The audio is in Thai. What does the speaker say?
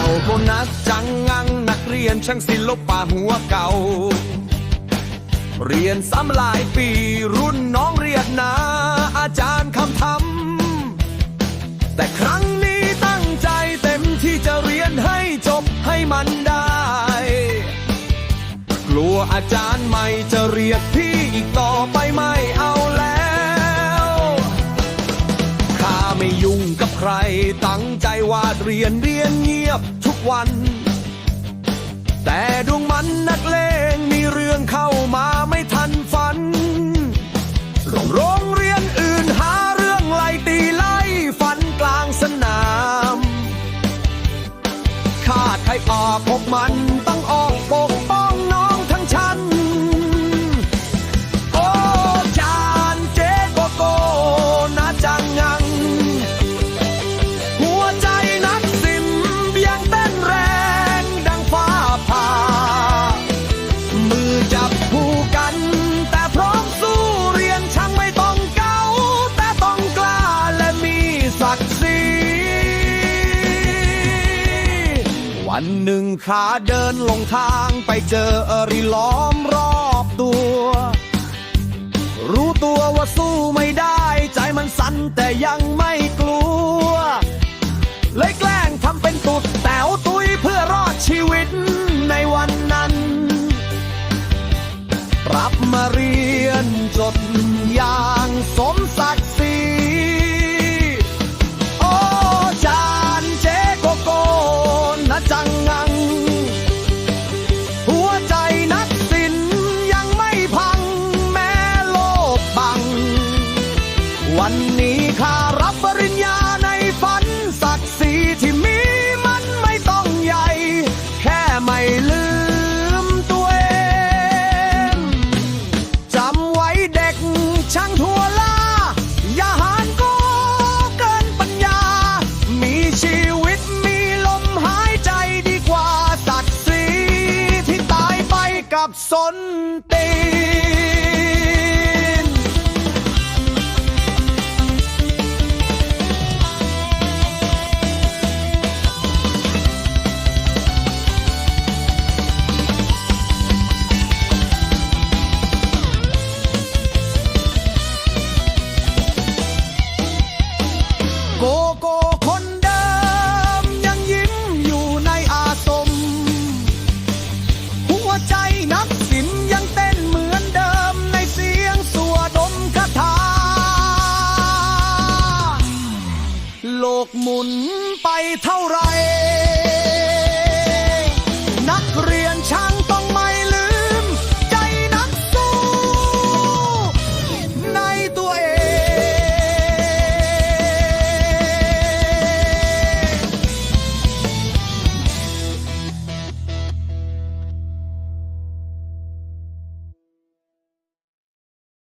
าโบนัสจังงังนักเรียนช่างศิลปะหัวเก่า เรียนซ้ำหลายปีรุ่นน้องเรียกนาอาจารย์คำทำแต่ครั้งนี้ตั้งใจเต็มที่จะเรียนให้จบให้มันได้ กลัวอาจารย์ใหม่จะเรียกพี่ ตั้งใจวาดเรียนเรียนเงียบทุกวัน แต่ดวงมันนักเลงมีเรื่องเข้ามาไม่ทันฝันโรงเรียนอื่นหาเรื่องไล่ตีไล่ฝันกลางสนาม คาดให้ออกพวกมัน ขาเดินลงทางไปเจออริล้อมรอบตัว รู้ตัวว่าสู้ไม่ได้ ใจมันสั่นแต่ยังไม่กลัว เลยแกล้งทำเป็นตุดแต๋วตุยเพื่อรอดชีวิตในวันนั้นรับมาเรียนจดอย่างสม สนตีน โกโก้คนเดิมยังยิ้มอยู่ในอาสม หัวใจ กหมุนไปเท่าไหร่